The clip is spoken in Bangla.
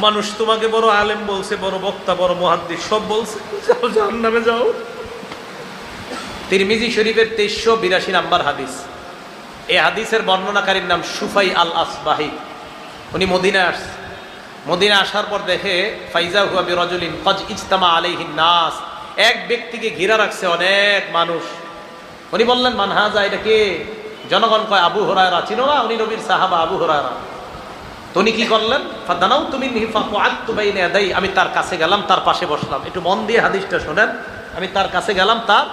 মানুষ তোমাকে বড় আলেম বলছে, বড় বক্তা, বড় মহাদ্দিস, সব বলছে। জাহান্নামে যাও। তিরমিজি শরীফের তেইশশো বিরাশি নাম্বার হাদিস। এই হাদিসের বর্ণনাকারীর নাম সুফাই আল আসবাহি উনি মদিনা আস মদিনা আসার পর দেখে, ফাইজা হুয়া বিরজলিন ফজ ইজতামা আলাইহিন নাস। এক ব্যক্তিকে ঘিরা রাখছে অনেক মানুষ। উনি বললেন, মানহাজা, এটা কে? জনগণ কয়, আবু হরায়রা। চিনো না? উনি নবীর সাহাবা আবু হরায়রা। উনি কি করলেন? ফাদানাও তুমি আমি তার কাছে গেলাম, তার পাশে বসলাম। একটু মন দিয়ে হাদিসটা শোনেন। আমি তার কাছে গেলাম, তার